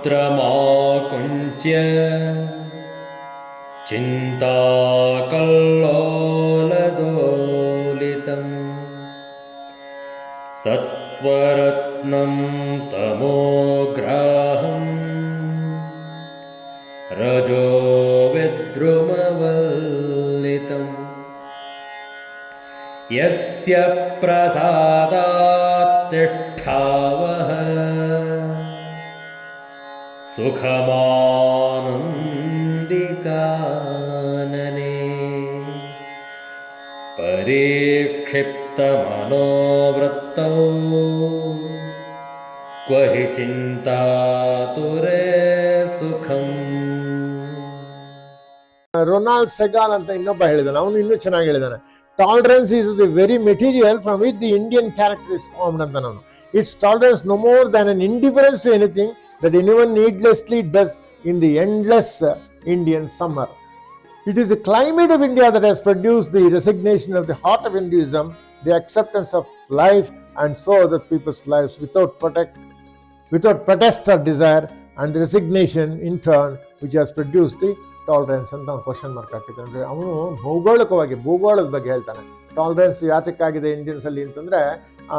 वक्त्रमाकुञ्च्य चिन्ताकल्लोलदोलितम् सत्त्वरत्नं तमोग्राहम् रजो विद्रुमवल्लितम् यस्य प्रसादात्तिष्ठावः सुखमानन्दिकानने परीक्षिप्तमनोवृत्तौ क्व हि चिन्तातुरे सुखम् ರೊನಾಲ್ಡ್ ಸೆಗಾಲ್ ಅಂತ ಇನ್ನೊಬ್ಬ ಹೇಳಿದಾನೆ ಅವನು ಇನ್ನೂ ಚೆನ್ನಾಗಿ ಹೇಳಿದಾನೆ tolerance is the very material from which the Indian character is formed ಅಂತ ನಾನು it's tolerance no more than an indifference to anything that any one needlessly does in the endless Indian summer It is the climate of India that has produced the resignation of the heart of Hinduism, the acceptance of life, and so other people's lives without protect, without protest or desire, and the resignation in turn, which has produced the tolerance ಅಂತ ಅವ್ನು question mark ಹಾಕಿದ್ದಾನೆ ಅಂದರೆ ಅವನು ಭೌಗೋಳಿಕವಾಗಿ ಭೂಗೋಳದ ಬಗ್ಗೆ ಹೇಳ್ತಾನೆ tolerance ಯಾತಕ್ಕಾಗಿದೆ Indians ಅಲ್ಲಿ ಅಂತಂದ್ರೆ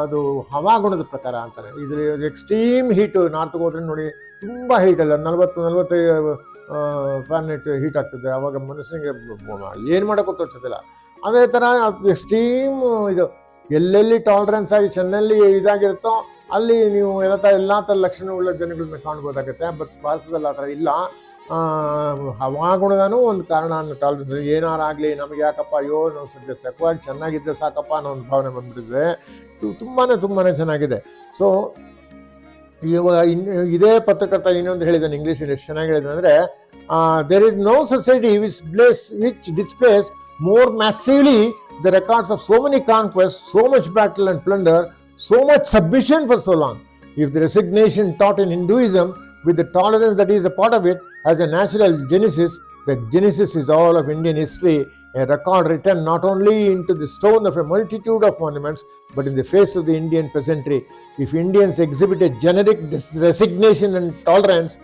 ಅದು ಹವಾಗುಣದ ಪ್ರಕಾರ ಅಂತಾರೆ. ಇದ್ರ ಎಕ್ಸ್ಟ್ರೀಮ್ ಹೀಟು ನಾರ್ತ್ಗೆ ಹೋದ್ರೆ ನೋಡಿ ತುಂಬ ಹೀಟ್ ಅಲ್ಲ ನಲ್ವತ್ತು, ನಲ್ವತ್ತೈದು ಫ್ಯಾನೆಟ್ ಹೀಟ್ ಆಗ್ತದೆ. ಅವಾಗ ಮನುಷ್ಯನಿಗೆ ಏನು ಮಾಡೋಕ್ಕೂ ತೋರಿಸೋದಿಲ್ಲ. ಅದೇ ಥರ ಎಕ್ಸ್ಟ್ರೀಮ್ ಇದು ಎಲ್ಲೆಲ್ಲಿ ಟಾಲರೆನ್ಸ್ ಆಗಿ ಚೆನ್ನಲ್ಲಿ ಇದಾಗಿರುತ್ತೋ ಅಲ್ಲಿ ನೀವು ಎಲ್ಲ ಥರ ಎಲ್ಲ ಥರ ಲಕ್ಷಣವುಳ್ಳ ಜನಗಳನ್ನ ಕಾಣ್ಬೋದಾಗುತ್ತೆ. ಬಟ್ ಭಾರತದಲ್ಲಿ ಆ ಥರ ಇಲ್ಲ. ಆ, ಹವಾಗುಣದನೂ ಒಂದು ಕಾರಣ ಅನ್ನೋ ಏನಾರ ಆಗಲಿ ನಮಗೆ ಯಾಕಪ್ಪ ಅಯ್ಯೋ ನಾವು ಸದ್ಯ ಸಖವಾಗಿ ಚೆನ್ನಾಗಿದ್ದೆ ಸಾಕಪ್ಪ ಅನ್ನೋ ಒಂದು ಭಾವನೆ ಬಂದ್ಬಿಟ್ಟಿದೆ ತುಂಬಾ ತುಂಬಾ ಚೆನ್ನಾಗಿದೆ. ಸೊ ಇವಾಗ ಇನ್ ಇದೇ ಪತ್ರಕರ್ತ ಇನ್ನೊಂದು ಹೇಳಿದ್ದಾನೆ ಇಂಗ್ಲೀಷಲ್ಲಿ ಎಷ್ಟು ಚೆನ್ನಾಗಿ ಹೇಳಿದೆ ಅಂದರೆ there is no society which place which displace more massively the records of so many conquest so much battle and plunder so much submission for so long if the resignation taught in Hinduism, with the tolerance that is a part of it, has a natural genesis, the genesis is all of Indian history, a record written not only into the stone of a multitude of monuments, but in the face of the Indian peasantry. If Indians exhibit a generic dis- resignation and tolerance,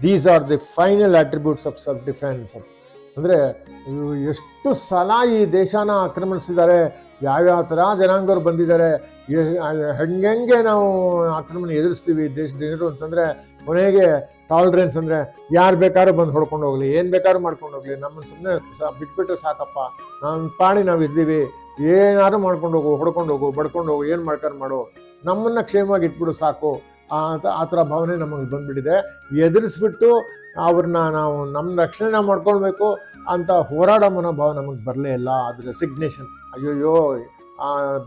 these are the final attributes of self-defense. ಅಂದರೆ ಇವು ಎಷ್ಟು ಸಲ ಈ ದೇಶನ ಆಕ್ರಮಣಿಸಿದ್ದಾರೆ ಯಾವ್ಯಾವ ಥರ ಜನಾಂಗರು ಬಂದಿದ್ದಾರೆ ಹೆಂಗೆ ನಾವು ಆಕ್ರಮಣ ಎದುರಿಸ್ತೀವಿ ದೇಶದ ಜನರು ಅಂತಂದರೆ ಕೊನೆಗೆ ಟಾಲರೆನ್ಸ್ ಅಂದರೆ ಯಾರು ಬೇಕಾದ್ರೂ ಬಂದು ಹೊಡ್ಕೊಂಡು ಹೋಗಲಿ, ಏನು ಬೇಕಾದ್ರೂ ಮಾಡ್ಕೊಂಡು ಹೋಗಲಿ. ನಮ್ಮನ್ನು ಸುಮ್ಮನೆ ಸಹ ಬಿಟ್ಬಿಟ್ಟು ಸಾಕಪ್ಪ. ನಮ್ಮ ಪಾಣಿ ನಾವು ಇದ್ದೀವಿ ಏನಾದ್ರು ಮಾಡ್ಕೊಂಡು ಹೋಗು, ಹೊಡ್ಕೊಂಡು ಹೋಗು, ಬಡ್ಕೊಂಡು ಹೋಗು, ಏನು ಮಾಡ್ಕೊಂಡು ಮಾಡು. ನಮ್ಮನ್ನು ಕ್ಷೇಮವಾಗಿ ಇಟ್ಬಿಡು ಸಾಕು. ಅಂತ ಆ ಥರ ಭಾವನೆ ನಮಗೆ ಬಂದುಬಿಟ್ಟಿದೆ. ಎದುರಿಸ್ಬಿಟ್ಟು ಅವ್ರನ್ನ ನಾವು ನಮ್ಮ ರಕ್ಷಣೆ ಮಾಡ್ಕೊಳ್ಬೇಕು ಅಂತ ಹೋರಾಡೋ ಮನೋಭಾವ ನಮಗೆ ಬರಲೇ ಇಲ್ಲ. ಅದು ರೆಸಿಗ್ನೇಷನ್ ಅಯ್ಯೋಯ್ಯೋ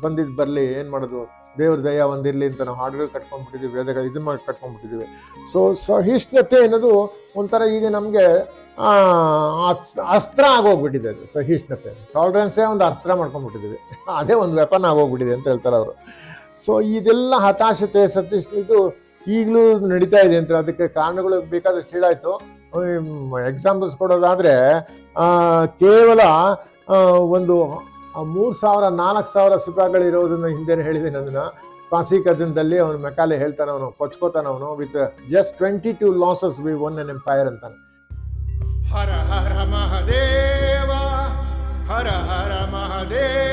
ಬಂದಿದ್ದು ಬರಲಿ, ಏನು ಮಾಡೋದು? ದೇವ್ರ ದಯ ಒಂದಿರಲಿ ಅಂತ ನಾವು ಹಾಡುಗಳು ಕಟ್ಕೊಂಡ್ಬಿಟ್ಟಿದ್ದೀವಿ, ವೇದಗಳು ಇದು ಮಾಡಿ ಕಟ್ಕೊಂಡ್ಬಿಟ್ಟಿದ್ದೀವಿ. ಸೊ ಸಹಿಷ್ಣುತೆ ಅನ್ನೋದು ಒಂಥರ ಈಗ ನಮಗೆ ಅಸ್ತ್ರ ಆಗೋಗ್ಬಿಟ್ಟಿದೆ ಅದು. ಸಹಿಷ್ಣುತೆ ಟಾಲರೆನ್ಸೇ ಒಂದು ಅಸ್ತ್ರ ಮಾಡ್ಕೊಂಡ್ಬಿಟ್ಟಿದ್ದೀವಿ. ಅದೇ ಒಂದು ವೆಪನ್ ಆಗೋಗ್ಬಿಟ್ಟಿದೆ ಅಂತ ಹೇಳ್ತಾರೆ ಅವರು. ಸೊ ಇದೆಲ್ಲ ಹತಾಶತೆ, ಸತೀಶ್, ಇದು ಈಗಲೂ ನಡೀತಾ ಇದೆ ಅಂತ. ಅದಕ್ಕೆ ಕಾರಣಗಳು ಬೇಕಾದಷ್ಟು ಹೇಳಾಯ್ತು. ಎಕ್ಸಾಂಪಲ್ಸ್ ಕೊಡೋದಾದ್ರೆ ಕೇವಲ ಕೇವಲ ಆ, ಮೂರು ಸಾವಿರ ನಾಲ್ಕು ಸಾವಿರ ಸಿಪಾಯಿಗಳಿರೋದನ್ನ ಹಿಂದೆ ಹೇಳಿದ್ದೀನಿ ಅದನ್ನು ಪಾಸಿ ಕದನದಲ್ಲಿ ಅವನು ಮೆಕಾಲೆ ಹೇಳ್ತಾನೆ ಅವನು ಕೊಚ್ಕೋತಾನೆ ಅವನು with just twenty two losses we won an empire ಅಂತಾನೆ. ಹರ ಹರ ಮಹದೇವ ಹರ ಹರ ಮಹದೇವ.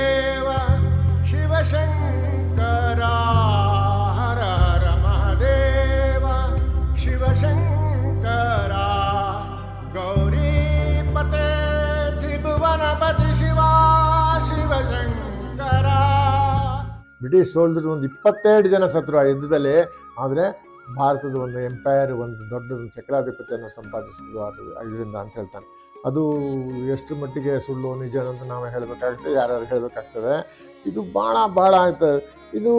ಬ್ರಿಟಿಷ್ ಸೋಲ್ಜರ್ ಒಂದು ಇಪ್ಪತ್ತೆರಡು ಜನ ಸತ್ರು ಆ ಯುದ್ಧದಲ್ಲಿ ಆದರೆ ಭಾರತದ ಒಂದು ಎಂಪೈರ್ ಒಂದು ದೊಡ್ಡ ಚಕ್ರಾಧಿಪತಿಯನ್ನು ಸಂಪಾದಿಸಿದ್ರು ಅದು, ಇದರಿಂದ ಅಂತ ಹೇಳ್ತಾನೆ. ಅದು ಎಷ್ಟು ಮಟ್ಟಿಗೆ ಸುಳ್ಳು, ನಿಜ ಅಂತ ನಾವು ಹೇಳಬೇಕಾಗ್ತದೆ ಯಾರ್ಯಾರು ಹೇಳಬೇಕಾಗ್ತದೆ. ಇದು ಭಾಳ ಭಾಳ ಆಯ್ತು. ಇದು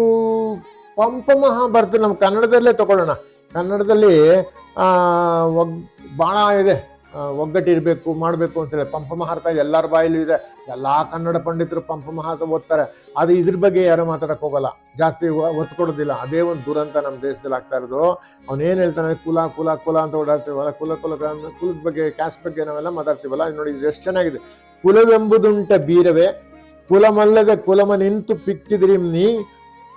ಪಂಪ ಮಹಾಭಾರತ ನಮ್ಮ ಕನ್ನಡದಲ್ಲೇ ತಗೊಳ್ಳೋಣ. ಕನ್ನಡದಲ್ಲಿ ಭಾಳ ಇದೆ. ಒಗ್ಗಟ್ಟಿರಬೇಕು ಮಾಡಬೇಕು ಅಂತೇಳಿ ಪಂಪ ಮಹಾರ್ತ ಎಲ್ಲರ ಬಾಯಲ್ಲೂ ಇದೆ. ಎಲ್ಲ ಕನ್ನಡ ಪಂಡಿತರು ಪಂಪ ಮಹಾರ್ತ ಓದ್ತಾರೆ. ಅದು ಇದ್ರ ಬಗ್ಗೆ ಯಾರು ಮಾತಾಡಕ್ಕೆ ಹೋಗಲ್ಲ. ಜಾಸ್ತಿ ಒತ್ತು ಕೊಡೋದಿಲ್ಲ. ಅದೇ ಒಂದು ದುರಂತ ನಮ್ಮ ದೇಶದಲ್ಲಿ ಆಗ್ತಾ ಇರೋದು. ಅವನೇನು ಹೇಳ್ತಾನೆ? ಕುಲ ಕುಲ ಕುಲ ಅಂತ ಓಡಾಡ್ತೀವಲ್ಲ? ಕುಲ ಕುಲ, ಕುಲ- ಕುಲದ ಬಗ್ಗೆ ಕ್ಯಾಸ್ಟ್ ಬಗ್ಗೆ ನಾವೆಲ್ಲ ಮಾತಾಡ್ತೀವಲ್ಲ? ನೋಡಿ, ಇದು ಎಷ್ಟು ಚೆನ್ನಾಗಿದೆ. ಕುಲವೆಂಬುದುಂಟ ಬೀರವೇ. ಕುಲಮಲ್ಲದೆ ಕುಲಮ ನಿಂತು ನೀ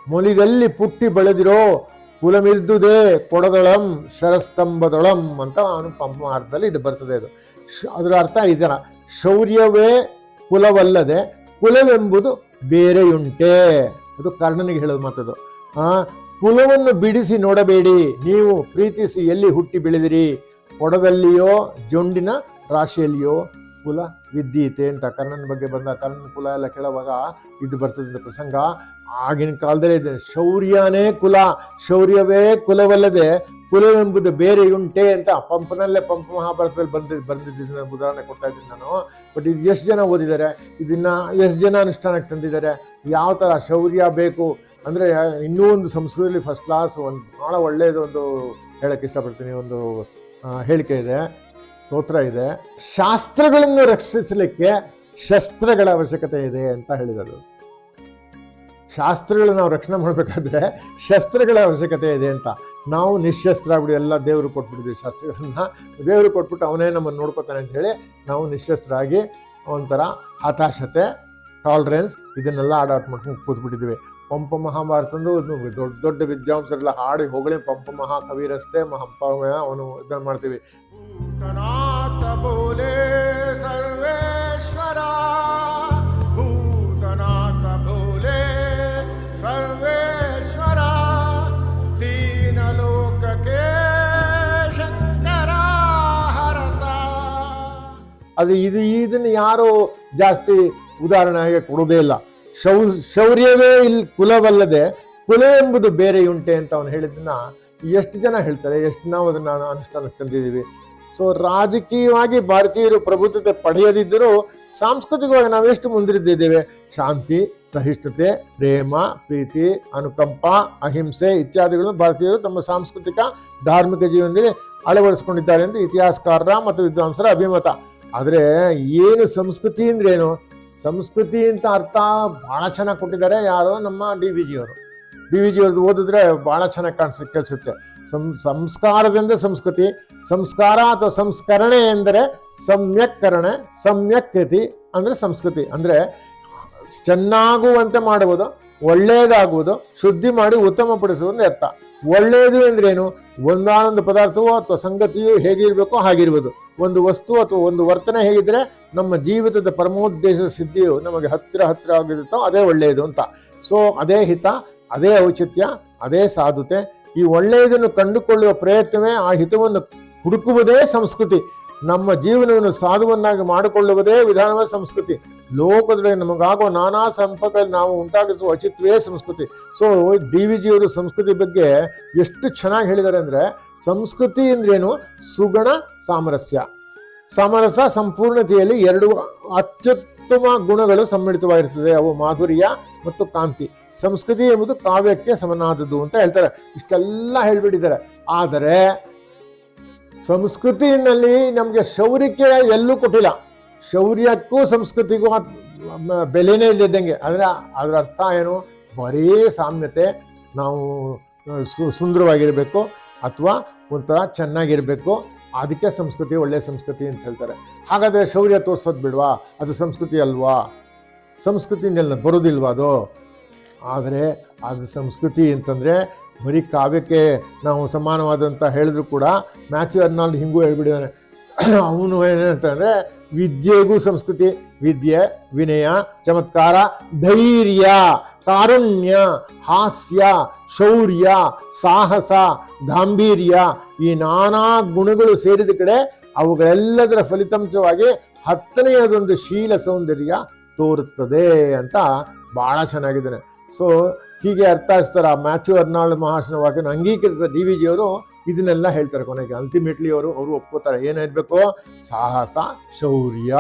ಮೊಲಿದಲ್ಲಿ ಪುಟ್ಟಿ ಬೆಳೆದಿರೋ ಕುಲಮಿಲ್ದುದೇ ಕೊಡದೊಳಂ ಶರಸ್ತಂಭದೊಳಂ ಅಂತ ಅವನು ಪಂಪಮಾರ್ಥದಲ್ಲಿ ಇದು ಬರ್ತದೆ ಇದು. ಅದರ ಅರ್ಥ ಇದರ ಶೌರ್ಯವೇ ಕುಲವಲ್ಲದೆ ಕುಲವೆಂಬುದು ಬೇರೆಯುಂಟೆ. ಅದು ಕರ್ಣನಿಗೆ ಹೇಳೋದು ಮಾತದು ಆ, ಕುಲವನ್ನು ಬಿಡಿಸಿ ನೋಡಬೇಡಿ. ನೀವು ಪ್ರೀತಿಸಿ ಎಲ್ಲಿ ಹುಟ್ಟಿ ಬೆಳೆದಿರಿ? ಕೊಡದಲ್ಲಿಯೋ ಜೊಂಡಿನ ರಾಶಿಯಲ್ಲಿಯೋ ಕುಲ ವಿದ್ಯೀತೆ ಅಂತ ಕರ್ಣನ ಬಗ್ಗೆ ಬಂದ ಕರ್ಣನ ಕುಲ ಎಲ್ಲ ಕೇಳುವಾಗ ಇದು ಬರ್ತದೆ ಪ್ರಸಂಗ. ಆಗಿನ ಕಾಲದಲ್ಲೇ ಇದೆ. ಶೌರ್ಯನೇ ಕುಲ, ಶೌರ್ಯವೇ ಕುಲವಲ್ಲದೆ ಕುಲವೆಂಬುದು ಬೇರೆಯುಂಟೆ ಅಂತ ಪಂಪನಲ್ಲೇ ಪಂಪ ಮಹಾಭಾರತದಲ್ಲಿ ಬಂದಿದ್ದು ಬಂದಿದ್ದೀನಿ ಉದಾಹರಣೆ ಕೊಡ್ತಾ ಇದ್ದೀನಿ ನಾನು. ಬಟ್ ಇದು ಎಷ್ಟು ಜನ ಓದಿದ್ದಾರೆ? ಇದನ್ನ ಎಷ್ಟು ಜನ ಅನುಷ್ಠಾನಕ್ಕೆ ತಂದಿದ್ದಾರೆ? ಯಾವ ಥರ ಶೌರ್ಯ ಬೇಕು? ಅಂದರೆ ಇನ್ನೂ ಒಂದು ಸಂಸ್ಕೃತದಲ್ಲಿ ಫಸ್ಟ್ ಕ್ಲಾಸ್ ಒಂದು ಭಾಳ ಒಳ್ಳೆಯದು ಒಂದು ಹೇಳಕ್ಕೆ ಇಷ್ಟಪಡ್ತೀನಿ. ಒಂದು ಹೇಳಿಕೆ ಇದೆ, ಸ್ತೋತ್ರ ಇದೆ. ಶಾಸ್ತ್ರಗಳನ್ನು ರಕ್ಷಿಸಲಿಕ್ಕೆ ಶಸ್ತ್ರಗಳ ಅವಶ್ಯಕತೆ ಇದೆ ಅಂತ ಹೇಳಿದರು. ಶಾಸ್ತ್ರಗಳನ್ನು ನಾವು ರಕ್ಷಣೆ ಮಾಡಬೇಕಾದ್ರೆ ಶಸ್ತ್ರಗಳ ಅವಶ್ಯಕತೆ ಇದೆ ಅಂತ. ನಾವು ನಿಶಸ್ತ್ರ ಆಗ್ಬಿಡಿ, ಎಲ್ಲ ದೇವರು ಕೊಟ್ಬಿಟ್ಟಿದ್ವಿ ಶಾಸ್ತ್ರಗಳನ್ನ. ದೇವರು ಕೊಟ್ಬಿಟ್ಟು ಅವನೇ ನಮ್ಮನ್ನು ನೋಡ್ಕೋತಾನೆ ಅಂತ ಹೇಳಿ ನಾವು ನಿಶಸ್ತ್ರ ಆಗಿ ಒಂಥರ ಹತಾಶತೆ ಟಾಲ್ರೆನ್ಸ್ ಇದನ್ನೆಲ್ಲ ಆಡಾಟ್ ಮಾಡ್ಕೊಂಡು ಕೂತ್ಬಿಟ್ಟಿದ್ವಿ. ಪಂಪ ಮಹಾಭಾರತಂದು ದೊಡ್ಡ ದೊಡ್ಡ ವಿದ್ವಾಂಸರೆಲ್ಲ ಹಾಡಿ ಹೊಗಳಿ ಪಂಪ ಮಹಾ ಕವಿ ರಸ್ತೆ ಮಹಂಪ ಅವನು ಇದನ್ನು ಮಾಡ್ತೀವಿ. ಸರ್ವೇ ಅದು ಇದು ಇದನ್ನು ಯಾರೂ ಜಾಸ್ತಿ ಉದಾಹರಣೆಗೆ ಕೊಡೋದೇ ಇಲ್ಲ. ಶೌ, ಶೌರ್ಯವೇ ಇಲ್ಲಿ ಕುಲವಲ್ಲದೆ ಕುಲ ಎಂಬುದು ಬೇರೆ ಉಂಟೆ ಅಂತ ಅವನು ಹೇಳಿದ್ದನ್ನ ಎಷ್ಟು ಜನ ಹೇಳ್ತಾರೆ, ಎಷ್ಟು ನಾವು ಅದನ್ನು ಅನುಷ್ಠಾನಕ್ಕೆ ತಂದಿದ್ದೀವಿ. ಸೊ ರಾಜಕೀಯವಾಗಿ ಭಾರತೀಯರು ಪ್ರಭುತ್ವತೆ ಪಡೆಯದಿದ್ದರೂ ಸಾಂಸ್ಕೃತಿಕವಾಗಿ ನಾವೆಷ್ಟು ಮುಂದಿರಿದ್ದೇವೆ ಶಾಂತಿ, ಸಹಿಷ್ಣುತೆ, ಪ್ರೇಮ, ಪ್ರೀತಿ, ಅನುಕಂಪ, ಅಹಿಂಸೆ ಇತ್ಯಾದಿಗಳನ್ನು ಭಾರತೀಯರು ತಮ್ಮ ಸಾಂಸ್ಕೃತಿಕ, ಧಾರ್ಮಿಕ ಜೀವನದಲ್ಲಿ ಅಳವಡಿಸಿಕೊಂಡಿದ್ದಾರೆ ಎಂದು ಇತಿಹಾಸಕಾರರ ಮತ್ತು ವಿದ್ವಾಂಸರ ಅಭಿಮತ. ಆದರೆ ಏನು ಸಂಸ್ಕೃತಿ ಅಂದ್ರೇನು ಸಂಸ್ಕೃತಿ ಅಂತ ಅರ್ಥ ಭಾಳ ಚೆನ್ನಾಗಿ ಕೊಟ್ಟಿದ್ದಾರೆ ಯಾರೋ ನಮ್ಮ ಡಿ ವಿ ಜಿಯವರು ಡಿ ವಿ ಜಿಯವ್ರದ್ದು ಓದಿದ್ರೆ ಭಾಳ ಚೆನ್ನಾಗಿ ಕಾಣಿಸ್, ಕೇಳಿಸುತ್ತೆ. ಸಂ, ಸಂಸ್ಕಾರದಿಂದ ಸಂಸ್ಕೃತಿ, ಸಂಸ್ಕಾರ ಅಥವಾ ಸಂಸ್ಕರಣೆ ಎಂದರೆ ಸಮ್ಯಕ್ಕರಣೆ ಸಮ್ಯಕ್ಕತಿ ಅಂದರೆ ಸಂಸ್ಕೃತಿ. ಅಂದರೆ ಚೆನ್ನಾಗುವಂತೆ ಮಾಡುವುದು, ಒಳ್ಳೆಯದಾಗುವುದು, ಶುದ್ಧಿ ಮಾಡಿ ಉತ್ತಮಪಡಿಸುವುದು ಅರ್ಥ. ಒಳ್ಳೆಯದು ಎಂದ್ರೇನು ಒಂದಾನೊಂದು ಪದಾರ್ಥವೋ ಅಥವಾ ಸಂಗತಿಯು ಹೇಗಿರಬೇಕೋ ಹಾಗಿರ್ಬೋದು. ಒಂದು ವಸ್ತು ಅಥವಾ ಒಂದು ವರ್ತನೆ ಹೇಗಿದ್ರೆ ನಮ್ಮ ಜೀವಿತದ ಪರಮೋದ್ದೇಶದ ಸಿದ್ಧಿಯು ನಮಗೆ ಹತ್ತಿರ ಹತ್ತಿರ ಆಗಿರುತ್ತೋ ಅದೇ ಒಳ್ಳೆಯದು ಅಂತ. ಸೊ ಅದೇ ಹಿತ, ಅದೇ ಔಚಿತ್ಯ, ಅದೇ ಸಾಧುತೆ. ಈ ಒಳ್ಳೆಯದನ್ನು ಕಂಡುಕೊಳ್ಳುವ ಪ್ರಯತ್ನವೇ ಆ ಹಿತವನ್ನು ಹುಡುಕುವುದೇ ಸಂಸ್ಕೃತಿ. ನಮ್ಮ ಜೀವನವನ್ನು ಸಾಧುವನ್ನಾಗಿ ಮಾಡಿಕೊಳ್ಳುವುದೇ ವಿಧಾನವೇ ಸಂಸ್ಕೃತಿ. ಲೋಕದೊಳಗೆ ನಮಗಾಗುವ ನಾನಾ ಸಂಪರ್ಕದಲ್ಲಿ ನಾವು ಉಂಟಾಗಿಸುವ ಅಚಿತ್ವೇ ಸಂಸ್ಕೃತಿ. ಸೊ ಡಿ ವಿ ಜಿಯವರು ಸಂಸ್ಕೃತಿ ಬಗ್ಗೆ ಎಷ್ಟು ಚೆನ್ನಾಗಿ ಹೇಳಿದ್ದಾರೆ ಅಂದರೆ, ಸಂಸ್ಕೃತಿ ಅಂದ್ರೇನು ಸುಗಣ ಸಾಮರಸ್ಯ. ಸಾಮರಸ್ಯ ಸಂಪೂರ್ಣತೆಯಲ್ಲಿ ಎರಡು ಅತ್ಯುತ್ತಮ ಗುಣಗಳು ಸಮ್ಮಿಳಿತವಾಗಿರ್ತದೆ. ಅವು ಮಾಧುರ್ಯ ಮತ್ತು ಕಾಂತಿ. ಸಂಸ್ಕೃತಿ ಎಂಬುದು ಕಾವ್ಯಕ್ಕೆ ಸಮನಾದದ್ದು ಅಂತ ಹೇಳ್ತಾರೆ. ಇಷ್ಟೆಲ್ಲ ಹೇಳಿಬಿಟ್ಟಿದ್ದಾರೆ. ಆದರೆ ಸಂಸ್ಕೃತಿನಲ್ಲಿ ನಮಗೆ ಶೌರ್ಯಕ್ಕೆ ಎಲ್ಲೂ ಕೊಟ್ಟಿಲ್ಲ. ಶೌರ್ಯಕ್ಕೂ ಸಂಸ್ಕೃತಿಗೂ ಬೆಲೆನೇ ಇಲ್ಲದಂಗೆ ಅಂದರೆ ಅದರ ಅರ್ಥ ಏನು? ಬರೀ ಸಾಮ್ಯತೆ, ನಾವು ಸು, ಸುಂದರವಾಗಿರಬೇಕು ಅಥವಾ ಒಂಥರ ಚೆನ್ನಾಗಿರಬೇಕು. ಅದಕ್ಕೆ ಸಂಸ್ಕೃತಿ ಒಳ್ಳೆಯ ಸಂಸ್ಕೃತಿ ಅಂತ ಹೇಳ್ತಾರೆ. ಹಾಗಾದರೆ ಶೌರ್ಯ ತೋರ್ಸೋದು ಬಿಡ್ವಾ? ಅದು ಸಂಸ್ಕೃತಿ ಅಲ್ವಾ? ಸಂಸ್ಕೃತಿನೆಲ್ಲ ಬರೋದಿಲ್ವಾ ಅದು? ಆದರೆ ಅದು ಸಂಸ್ಕೃತಿ ಅಂತಂದರೆ ಬರೀ ಕಾವ್ಯಕ್ಕೆ ನಾವು ಸಮಾನವಾದಂಥ ಹೇಳಿದ್ರು ಕೂಡ ಮ್ಯಾಥ್ಯೂ ಅರ್ನಾಲ್ಡ್ ಹಿಂಗೂ ಹೇಳ್ಬಿಟ್ಟಿದ್ದಾನೆ ಅವನು ಏನಂತಂದರೆ, ವಿದ್ಯೆಗೂ ಸಂಸ್ಕೃತಿ, ವಿದ್ಯೆ, ವಿನಯ, ಚಮತ್ಕಾರ, ಧೈರ್ಯ, ಕಾರುಣ್ಯ, ಹಾಸ್ಯ, ಶೌರ್ಯ, ಸಾಹಸ, ಗಾಂಭೀರ್ಯ ಈ ನಾನಾ ಗುಣಗಳು ಸೇರಿದ ಕಡೆ ಅವುಗಳೆಲ್ಲದರ ಫಲಿತಾಂಶವಾಗಿ ಹತ್ತನೆಯದೊಂದು ಶೀಲ ಸೌಂದರ್ಯ ತೋರುತ್ತದೆ ಅಂತ ಭಾಳ ಚೆನ್ನಾಗಿದ್ದಾನೆ. ಸೊ ಹೀಗೆ ಅರ್ಥೈಸ್ತಾರೆ ಆ ಮ್ಯಾಥ್ಯೂ ಅರ್ನಾಲ್ಡ್ ಮಹಾಶನ ವಾಕ್ಯನ ಅಂಗೀಕರಿಸಿದ ಡಿ ವಿ ಜಿಯವರು ಇದನ್ನೆಲ್ಲ ಹೇಳ್ತಾರೆ ಕೊನೆಗೆ. ಅಲ್ಟಿಮೇಟ್ಲಿ ಅವರು ಅವರು ಒಪ್ಕೋತಾರೆ. ಏನಿರಬೇಕು ಸಾಹಸ, ಶೌರ್ಯ,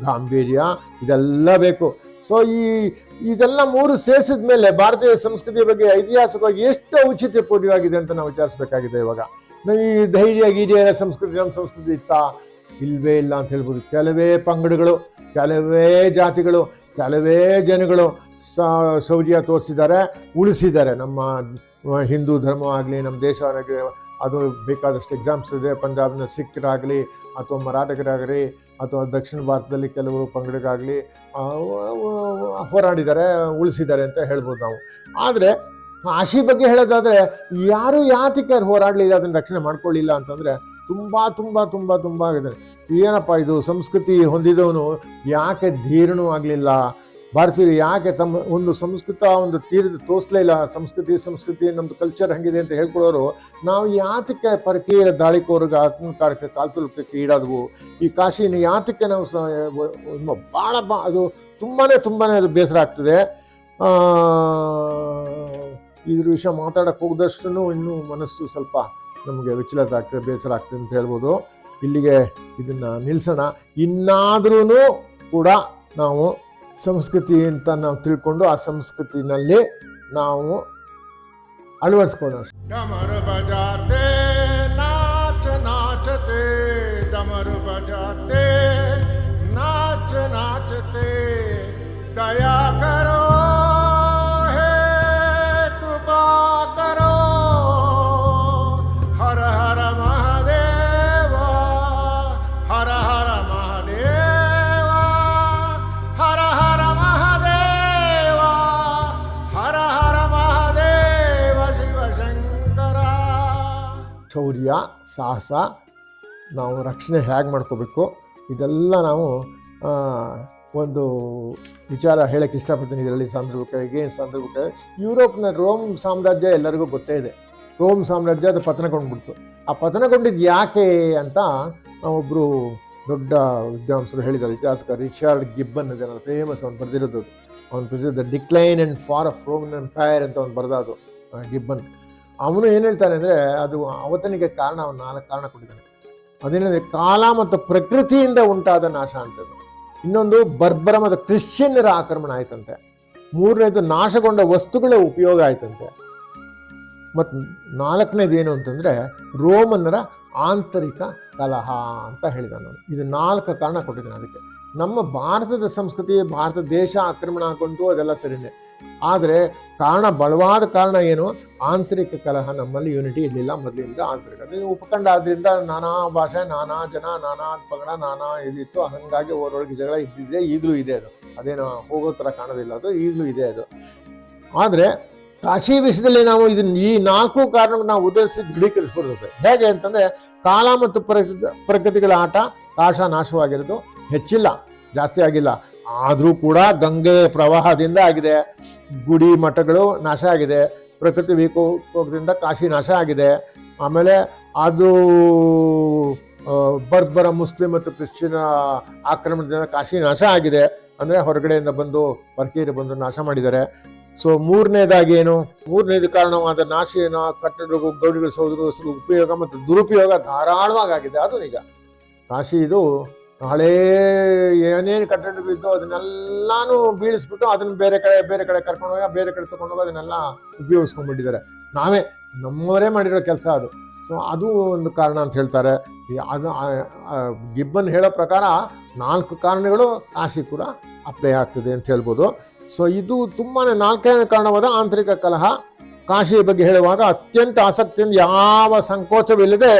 ಗಾಂಭೀರ್ಯ, ಇದೆಲ್ಲ ಬೇಕು. ಸೊ ಈ, ಇದೆಲ್ಲ ಮೂರು ಸೇರಿಸಿದ ಮೇಲೆ ಭಾರತೀಯ ಸಂಸ್ಕೃತಿಯ ಬಗ್ಗೆ ಐತಿಹಾಸಿಕವಾಗಿ ಎಷ್ಟು ಔಚಿತ್ಯಪೂರ್ಣವಾಗಿದೆ ಅಂತ ನಾವು ವಿಚಾರಿಸಬೇಕಾಗಿದೆ ಇವಾಗ. ನಾವು ಈ ಧೈರ್ಯ, ಗೀರ್ಯ ಸಂಸ್ಕೃತಿ, ನಮ್ಮ ಸಂಸ್ಕೃತಿ ಇತ್ತಾ? ಇಲ್ವೇ ಇಲ್ಲ ಅಂತ ಹೇಳ್ಬೋದು. ಕೆಲವೇ ಪಂಗಡಗಳು, ಕೆಲವೇ ಜಾತಿಗಳು, ಕೆಲವೇ ಜನಗಳು ಶೌರ್ಯ ತೋರಿಸಿದ್ದಾರೆ, ಉಳಿಸಿದ್ದಾರೆ. ನಮ್ಮ ಹಿಂದೂ ಧರ್ಮವಾಗಲಿ, ನಮ್ಮ ದೇಶ ಆಗಲಿ ಅದು ಬೇಕಾದಷ್ಟು ಎಕ್ಸಾಮ್ಸ್ ಇದೆ. ಪಂಜಾಬ್ನ ಸಿಖ್ರಾಗಲಿ, ಅಥವಾ ಮರಾಠಗರಾಗಲಿ, ಅಥವಾ ದಕ್ಷಿಣ ಭಾರತದಲ್ಲಿ ಕೆಲವು ಪಂಗಡಗಾಗಲಿ ಹೋರಾಡಿದ್ದಾರೆ, ಉಳಿಸಿದ್ದಾರೆ ಅಂತ ಹೇಳ್ಬೋದು ನಾವು. ಆದರೆ ಕಾಶಿ ಬಗ್ಗೆ ಹೇಳೋದಾದರೆ, ಯಾರು ಯಾತಕ್ಕೆ ಹೋರಾಡಲಿಲ್ಲ ಅದನ್ನು ರಕ್ಷಣೆ ಮಾಡ್ಕೊಳ್ಳಿಲ್ಲ ಅಂತಂದರೆ, ತುಂಬ ತುಂಬ ತುಂಬ ತುಂಬ ಆಗಿದೆ ಏನಪ್ಪ ಇದು ಸಂಸ್ಕೃತಿ ಹೊಂದಿದವನು ಯಾಕೆ ಧೀರನೂ ಆಗಲಿಲ್ಲ? ಭಾರತೀಯರು ಯಾಕೆ ತಮ್ಮ ಒಂದು ಸಂಸ್ಕೃತ, ಒಂದು ತೀರದ ತೋರಿಸ್ಲೇ ಇಲ್ಲ, ಸಂಸ್ಕೃತಿ ಸಂಸ್ಕೃತಿ ನಮ್ಮದು ಕಲ್ಚರ್ ಹಂಗಿದೆ ಅಂತ ಹೇಳ್ಕೊಳ್ಳೋರು, ನಾವು ಯಾತಕ್ಕೆ ಪರಕೀಯ ದಾಳಿಕೋರ್ಗೆ ಆತ್ಮಕಾರಕ್ಕೆ ಕಾಲ್ತುಲಕ್ಕೆ ಈಡಾದವು. ಈ ಕಾಶಿನ ಯಾತಕ್ಕೆ ನಾವು ಭಾಳ ಬಾ, ಅದು ತುಂಬಾ ತುಂಬಾ ಅದು ಬೇಸರ ಆಗ್ತದೆ. ಇದ್ರ ವಿಷಯ ಮಾತಾಡಕ್ಕೆ ಹೋಗದಷ್ಟು ಇನ್ನೂ ಮನಸ್ಸು ಸ್ವಲ್ಪ ನಮಗೆ ವಿಚಲಿತ ಆಗ್ತದೆ, ಬೇಸರ ಆಗ್ತದೆ ಅಂತ ಹೇಳ್ಬೋದು. ಇಲ್ಲಿಗೆ ಇದನ್ನು ನಿಲ್ಲಿಸೋಣ ಇನ್ನಾದ್ರೂ ಕೂಡ ನಾವು ಸಂಸ್ಕೃತಿ ಅಂತ ನಾವು ತಿಳ್ಕೊಂಡು ಆ ಸಂಸ್ಕೃತಿನಲ್ಲಿ ನಾವು ಅಳವಡಿಸ್ಕೊಳ್ಳೋ ಡಮರು ಬಜಾತೆ ನಾಚ ನಾಚತೆ, ಡಮರು ಬಜಾತೆ ನಾಚ ನಾಚತೆ, ದಯಾ ಶೌರ್ಯ, ಸಾಹಸ ನಾವು ರಕ್ಷಣೆ ಹೇಗೆ ಮಾಡ್ಕೋಬೇಕು? ಇದೆಲ್ಲ ನಾವು ಒಂದು ವಿಚಾರ ಹೇಳಕ್ಕೆ ಇಷ್ಟಪಡ್ತೀನಿ ಇದರಲ್ಲಿ ಸಂದರ್ಭಕ್ಕೆ ಏನು ಸಂದರ್ಭಕ್ಕೆ ಯುರೋಪ್ನ ರೋಮ್ ಸಾಮ್ರಾಜ್ಯ ಎಲ್ಲರಿಗೂ ಗೊತ್ತೇ ಇದೆ. ರೋಮ್ ಸಾಮ್ರಾಜ್ಯ ಅದು ಪತನಗೊಂಡ್ಬಿಡ್ತು. ಆ ಪತನಗೊಂಡಿದ್ದು ಯಾಕೆ ಅಂತ ಒಬ್ಬರು ದೊಡ್ಡ ವಿದ್ವಾಂಸರು ಹೇಳಿದ್ದಾರೆ. ಇತಿಹಾಸಕಾರ ರಿಚಾರ್ಡ್ ಗಿಬ್ಬನ್ ಇದನ್ನ ಫೇಮಸ್ ಅವ್ನು ಬರೆದಿರೋದು ಅವ್ನು ಬರೆದಿದ್ದ the decline and fall of Roman empire ಅಂತ ಅವ್ನು ಬರೆದ ಅದು ಗಿಬ್ಬನ್. ಅವನು ಏನು ಹೇಳ್ತಾನೆ ಅಂದರೆ, ಅದು ಅವತನಿಗೆ ಕಾರಣ, ಅವನು ನಾಲ್ಕು ಕಾರಣ ಕೊಟ್ಟಿದ್ದಾನೆ. ಅದೇನಂದರೆ ಕಾಲ ಮತ್ತು ಪ್ರಕೃತಿಯಿಂದ ಉಂಟಾದ ನಾಶ ಅಂತದ್ದು. ಇನ್ನೊಂದು, ಬರ್ಬರ ಮತ್ತು ಕ್ರಿಶ್ಚಿಯನ್ನರ ಆಕ್ರಮಣ ಆಯ್ತಂತೆ. ಮೂರನೇದು, ನಾಶಗೊಂಡ ವಸ್ತುಗಳ ಉಪಯೋಗ ಆಯ್ತಂತೆ. ಮತ್ತು ನಾಲ್ಕನೇದು ಏನು ಅಂತಂದರೆ, ರೋಮನ್ನರ ಆಂತರಿಕ ಕಲಹ ಅಂತ ಹೇಳಿದ ನಾನು ಇದು ನಾಲ್ಕು ಕಾರಣ ಕೊಟ್ಟಿದ್ದೇನೆ ಅದಕ್ಕೆ. ನಮ್ಮ ಭಾರತದ ಸಂಸ್ಕೃತಿ, ಭಾರತ ದೇಶ ಆಕ್ರಮಣ ಹಾಕೊಂಡು ಅದೆಲ್ಲ ಸರಿನೇ. ಆದರೆ ಕಾರಣ, ಬಲವಾದ ಕಾರಣ ಏನು? ಆಂತರಿಕ ಕಲಹ, ನಮ್ಮಲ್ಲಿ ಯೂನಿಟಿ ಇರಲಿಲ್ಲ ಮೊದಲಿಂದ ಆಂತರಿಕ. ಉಪಖಂಡ ಆದ್ದರಿಂದ ನಾನಾ ಭಾಷೆ, ನಾನಾ ಜನ, ನಾನಾ ಪಂಗಡ, ನಾನಾ ಇದಿತ್ತು. ಹಾಗಾಗಿ ಓರೊಳಗೆ ಜಗಳ ಇದ್ದಿದೆ ಈಗಲೂ ಇದೆ ಅದು. ಅದೇನು ಹೋಗೋ ಥರ ಕಾಣೋದಿಲ್ಲ ಅದು, ಈಗಲೂ ಇದೆ ಅದು. ಆದರೆ ಕಾಶಿ ವಿಷಯದಲ್ಲಿ ನಾವು ಇದನ್ನ ಈ ನಾಲ್ಕು ಕಾರಣ ನಾವು ಉದ್ದೇಶಿಸಿ ದೃಢೀಕರಿಸ್ಬಿಡ್ತದೆ ಹೇಗೆ ಅಂತಂದರೆ ಕಾಲ ಮತ್ತು ಪ್ರಕೃತಿ, ಪ್ರಕೃತಿಗಳ ಆಟ, ಕಾಶ ನಾಶವಾಗಿರೋದು. ಹೆಚ್ಚಿಲ್ಲ, ಜಾಸ್ತಿ ಆಗಿಲ್ಲ. ಆದರೂ ಕೂಡ ಗಂಗೆ ಪ್ರವಾಹದಿಂದ ಆಗಿದೆ. ಗುಡಿ ಮಠಗಳು ನಾಶ ಆಗಿದೆ. ಪ್ರಕೃತಿ ವಿಕೋಪದಿಂದ ಕಾಶಿ ನಾಶ ಆಗಿದೆ. ಆಮೇಲೆ ಅದು ಬರ್ಬರ ಮುಸ್ಲಿಂ ಮತ್ತು ಕ್ರಿಶ್ಚಿಯನ್ ಆಕ್ರಮಣದಿಂದ ಕಾಶಿ ನಾಶ ಆಗಿದೆ. ಅಂದರೆ ಹೊರಗಡೆಯಿಂದ ಬಂದು ಪರ್ಕೀರು ಬಂದು ನಾಶ ಮಾಡಿದ್ದಾರೆ. ಸೊ ಮೂರನೇದಾಗಿ ಏನು? ಮೂರನೇದು ಕಾರಣವಾದ ನಾಶ ಏನು ಕಟ್ಟಡಗಳು ಗೌಡಿಗಳು ಸೋದರು ಉಪಯೋಗ ಮತ್ತು ದುರುಪಯೋಗ ಧಾರಾಳವಾಗಿ ಆಗಿದೆ. ಅದು ನಿಜ ಕಾಶಿ ಇದು ಹಳೇ ಏನೇನು ಕಟ್ಟಡ ಬಿದ್ದು ಅದನ್ನೆಲ್ಲಾನು ಬೀಳಿಸ್ಬಿಟ್ಟು ಅದನ್ನ ಬೇರೆ ಕಡೆ ಬೇರೆ ಕಡೆ ಕರ್ಕೊಂಡು ಹೋಗಿ, ಬೇರೆ ಕಡೆ ತಗೊಂಡು ಹೋಗಿ ಅದನ್ನೆಲ್ಲ ಉಪಯೋಗಿಸ್ಕೊಂಡ್ಬಿಟ್ಟಿದ್ದಾರೆ. ನಾವೇ ನಮ್ಮವರೇ ಮಾಡಿರೋ ಕೆಲಸ ಅದು. ಸೊ ಅದು ಒಂದು ಕಾರಣ ಅಂತ ಹೇಳ್ತಾರೆ. ಅದು ಗಿಬ್ಬನ್ ಹೇಳೋ ಪ್ರಕಾರ ನಾಲ್ಕು ಕಾರಣಗಳು ಕಾಶಿ ಕೂಡ ಅಪ್ಲೈ ಆಗ್ತದೆ ಅಂತ ಹೇಳ್ಬೋದು. ಸೊ ಇದು ತುಂಬಾ ನಾಲ್ಕನೇ ಕಾರಣವಾದ ಆಂತರಿಕ ಕಲಹ ಕಾಶಿಯ ಬಗ್ಗೆ ಹೇಳುವಾಗ ಅತ್ಯಂತ ಆಸಕ್ತಿಯಿಂದ ಯಾವ ಸಂಕೋಚವಿಲ್ಲದೆ,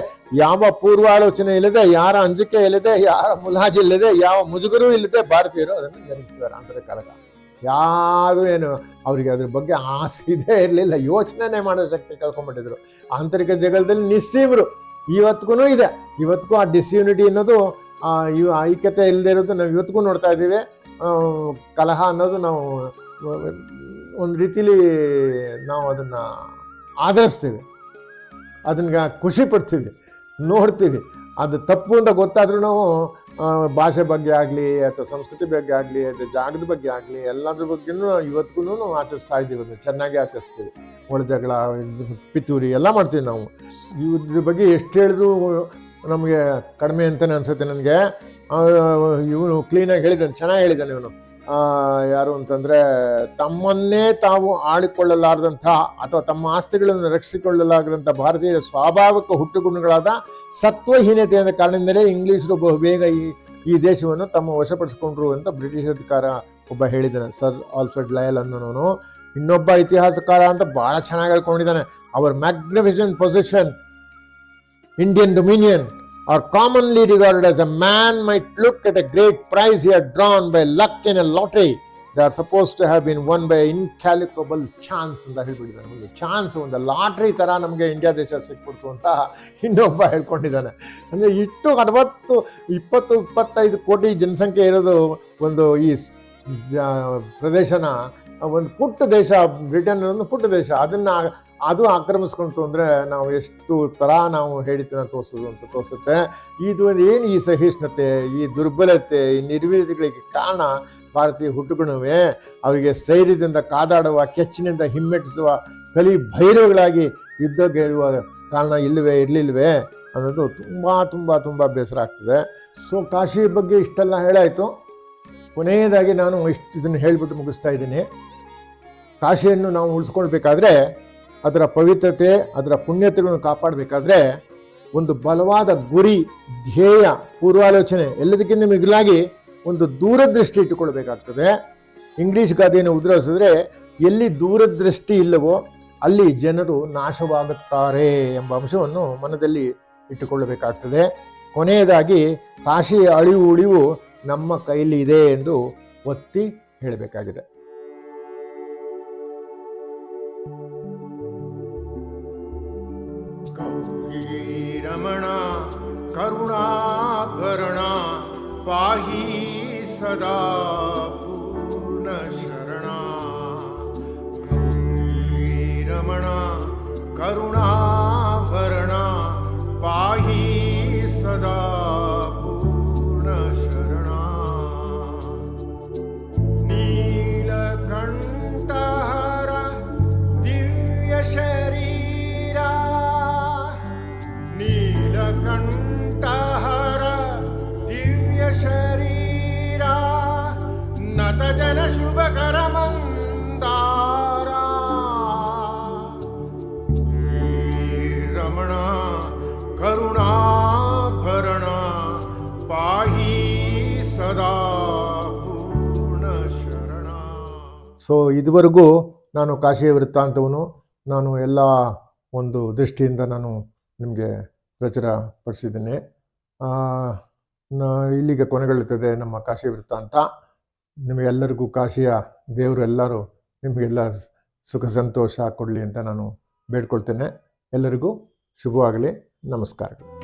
ಯಾವ ಪೂರ್ವಾಲೋಚನೆ ಇಲ್ಲದೆ, ಯಾರ ಅಂಜಿಕೆ ಇಲ್ಲದೆ, ಯಾರ ಮುಲಾಜಿ ಇಲ್ಲದೆ, ಯಾವ ಮುಜುಗರೂ ಇಲ್ಲದೆ ಭಾರತೀಯರು ಅದನ್ನು ಜನಿಸಿದ್ದಾರೆ ಆಂತರಿಕ ಕಲಹ ಯಾರು ಏನು ಅವರಿಗೆ ಅದ್ರ ಬಗ್ಗೆ ಆಸೆ ಇದೆ ಇರಲಿಲ್ಲ ಯೋಚನೆ ಮಾಡೋ ಶಕ್ತಿ ಕಳ್ಕೊಂಡ್ಬಿಟ್ಟಿದ್ರು. ಆಂತರಿಕ ಜಗಳದಲ್ಲಿ ನಿಸ್ಸೀಮರು. ಇವತ್ತಿಗೂ ಇದೆ. ಇವತ್ತಿಗೂ ಆ ಡಿಸ್ಯೂನಿಟಿ ಅನ್ನೋದು ಇವ್ ಐಕ್ಯತೆ ಇಲ್ಲದೆ ಇರೋದು ನಾವು ಇವತ್ತಿಗೂ ನೋಡ್ತಾ ಇದ್ದೀವಿ. ಕಲಹ ಅನ್ನೋದು ನಾವು ಒಂದು ರೀತಿಲಿ ನಾವು ಅದನ್ನು ಆಧರಿಸ್ತೀವಿ. ಅದನ್ನ ಖುಷಿ ಪಡ್ತೀವಿ, ನೋಡ್ತೀವಿ. ಅದು ತಪ್ಪು ಅಂತ ಗೊತ್ತಾದರೂ ನಾವು ಭಾಷೆ ಬಗ್ಗೆ ಆಗಲಿ, ಅಥವಾ ಸಂಸ್ಕೃತಿ ಬಗ್ಗೆ ಆಗಲಿ ಅಥವಾ ಜಾಗದ ಬಗ್ಗೆ ಆಗಲಿ, ಎಲ್ಲದ್ರ ಬಗ್ಗೆನೂ ಇವತ್ತಿಗೂ ಆಚರಿಸ್ತಾ ಇದ್ದೀವಿ. ಚೆನ್ನಾಗಿ ಆಚರಿಸ್ತೀವಿ. ಒಳ ಜಗಳ, ಪಿತೂರಿ ಎಲ್ಲ ಮಾಡ್ತೀವಿ ನಾವು. ಇವ್ರ ಬಗ್ಗೆ ಎಷ್ಟು ಹೇಳಿದ್ರು ನಮಗೆ ಕಡಿಮೆ ಅಂತಲೇ ಅನಿಸುತ್ತೆ ನನಗೆ. ಇವನು ಕ್ಲೀನಾಗಿ ಹೇಳಿದ್ದಾನೆ, ಚೆನ್ನಾಗಿ ಹೇಳಿದ್ದಾನೆ ಇವನು. ಯಾರು ಅಂತಂದ್ರೆ, ತಮ್ಮನ್ನೇ ತಾವು ಆಳಿಕೊಳ್ಳಲಾರದಂಥ ಅಥವಾ ತಮ್ಮ ಆಸ್ತಿಗಳನ್ನು ರಕ್ಷಿಸಿಕೊಳ್ಳಲಾರದಂಥ ಭಾರತೀಯ ಸ್ವಾಭಾವಿಕ ಹುಟ್ಟುಗುಣಗಳಾದ ಸತ್ವಹೀನತೆಯ ಕಾರಣದಿಂದಲೇ ಇಂಗ್ಲಿಷರು ಬಹುಬೇಗ ಈ ಈ ದೇಶವನ್ನು ತಮ್ಮ ವಶಪಡಿಸಿಕೊಂಡ್ರು ಅಂತ ಬ್ರಿಟಿಷ್ ಅಧಿಕಾರ ಒಬ್ಬ ಹೇಳಿದ್ದಾನೆ. ಸರ್ ಆಲ್ಫ್ರೆಡ್ ಲಯಲ್ ಅನ್ನೋನು. ಇನ್ನೊಬ್ಬ ಇತಿಹಾಸಕಾರ ಅಂತ ಬಹಳ ಚೆನ್ನಾಗಿ ಹೇಳ್ಕೊಂಡಿದ್ದಾನೆ. Our magnificent possession Indian dominion are commonly regarded as a man might look at a great prize he had drawn by luck in a lottery. They are supposed to have been won by incalculable chance ಅಂತ ಹೇಳ್ಬಿಟ್ಟಿದ್ದಾನೆ ಒಂದು chance ಒಂದು lottery ಥರ ನಮಗೆ India ದೇಶ ಸಿಕ್ಬಿಡ್ತು ಅಂತ ಇನ್ನೊಬ್ಬ ಹೇಳ್ಕೊಂಡಿದ್ದಾನೆ. ಅಂದರೆ ಇಷ್ಟು ಅರವತ್ತು, ಇಪ್ಪತ್ತು, ಇಪ್ಪತ್ತೈದು ಕೋಟಿ ಜನಸಂಖ್ಯೆ ಇರೋದು ಒಂದು ಈ ಪ್ರದೇಶನ, ಒಂದು ಪುಟ್ಟ ದೇಶ ಬ್ರಿಟನ್ ಒಂದು ಪುಟ್ಟ ದೇಶ. ಅದನ್ನು ಅದು ಆಕ್ರಮಿಸ್ಕೊಂತು ಅಂದರೆ ನಾವು ಎಷ್ಟು ಥರ ನಾವು ಹೇಳಿತನ ತೋರಿಸೋದು ಅಂತ ತೋರಿಸುತ್ತೆ. ಇದು ಏನು ಈ ಸಹಿಷ್ಣುತೆ, ಈ ದುರ್ಬಲತೆ, ಈ ನಿರ್ವೀರ್ಯಗಳಿಗೆ ಕಾರಣ ಭಾರತೀಯ ಹುಟ್ಟುಗುಣವೇ? ಅವರಿಗೆ ಸ್ಥೈರ್ಯದಿಂದ ಕಾದಾಡುವ, ಕೆಚ್ಚಿನಿಂದ ಹಿಮ್ಮೆಟ್ಟಿಸುವ ಕಲಿ ಭೈರವಗಳಾಗಿ ಯುದ್ಧ ಗೆಲ್ಲುವ ಕಾರಣ ಇಲ್ಲವೇ, ಇರಲಿಲ್ವೇ ಅನ್ನೋದು ತುಂಬ ತುಂಬ ತುಂಬ ಬೇಸರ ಆಗ್ತದೆ. ಸೊ ಕಾಶಿ ಬಗ್ಗೆ ಇಷ್ಟೆಲ್ಲ ಹೇಳಾಯಿತು. ಕೊನೆಯದಾಗಿ ನಾನು ಇಷ್ಟು ಇದನ್ನು ಹೇಳಿಬಿಟ್ಟು ಮುಗಿಸ್ತಾ ಇದ್ದೀನಿ. ಕಾಶಿಯನ್ನು ನಾವು ಉಳಿಸ್ಕೊಳ್ಬೇಕಾದ್ರೆ ಅದರ ಪವಿತ್ರತೆ, ಅದರ ಪುಣ್ಯತೆಗಳನ್ನು ಕಾಪಾಡಬೇಕಾದ್ರೆ ಒಂದು ಬಲವಾದ ಗುರಿ, ಧ್ಯೇಯ, ಪೂರ್ವಾಲೋಚನೆ ಎಲ್ಲದಕ್ಕಿಂತ ಮಿಗಿಲಾಗಿ ಒಂದು ದೂರದೃಷ್ಟಿ ಇಟ್ಟುಕೊಳ್ಬೇಕಾಗ್ತದೆ. ಇಂಗ್ಲೀಷ್ ಗಾದೆಯನ್ನು ಉದುರಿಸಿದ್ರೆ ಎಲ್ಲಿ ದೂರದೃಷ್ಟಿ ಇಲ್ಲವೋ ಅಲ್ಲಿ ಜನರು ನಾಶವಾಗುತ್ತಾರೆ ಎಂಬ ಅಂಶವನ್ನು ಮನದಲ್ಲಿ ಇಟ್ಟುಕೊಳ್ಳಬೇಕಾಗ್ತದೆ. ಕೊನೆಯದಾಗಿ ಕಾಶಿಯ ಅಳಿವು ಉಳಿವು ನಮ್ಮ ಕೈಲಿ ಇದೆ ಎಂದು ಒತ್ತಿ ಹೇಳಬೇಕಾಗಿದೆ. करुणाभरणा पाहि सदा पूर्णशरणा गौरी रमणा करुणाभरणा ಸೊ ಇದುವರೆಗೂ ನಾನು ಕಾಶಿಯ ವೃತ್ತಾಂತವನ್ನು ನಾನು ಎಲ್ಲ ಒಂದು ದೃಷ್ಟಿಯಿಂದ ನಾನು ನಿಮಗೆ ಪ್ರಚುರ ಪಡಿಸಿದ್ದೇನೆ ಆ, ನಾ ಇಲ್ಲಿಗೆ ಕೊನೆಗೊಳ್ಳುತ್ತದೆ ನಮ್ಮ ಕಾಶಿ ವೃತ್ತಾಂತ. ನಿಮಗೆಲ್ಲರಿಗೂ ಕಾಶಿಯ ದೇವರು ಎಲ್ಲರೂ ನಿಮಗೆಲ್ಲ ಸುಖ ಸಂತೋಷ ಕೊಡಲಿ ಅಂತ ನಾನು ಬೇಡ್ಕೊಳ್ತೇನೆ. ಎಲ್ಲರಿಗೂ ಶುಭವಾಗಲಿ. ನಮಸ್ಕಾರಗಳು.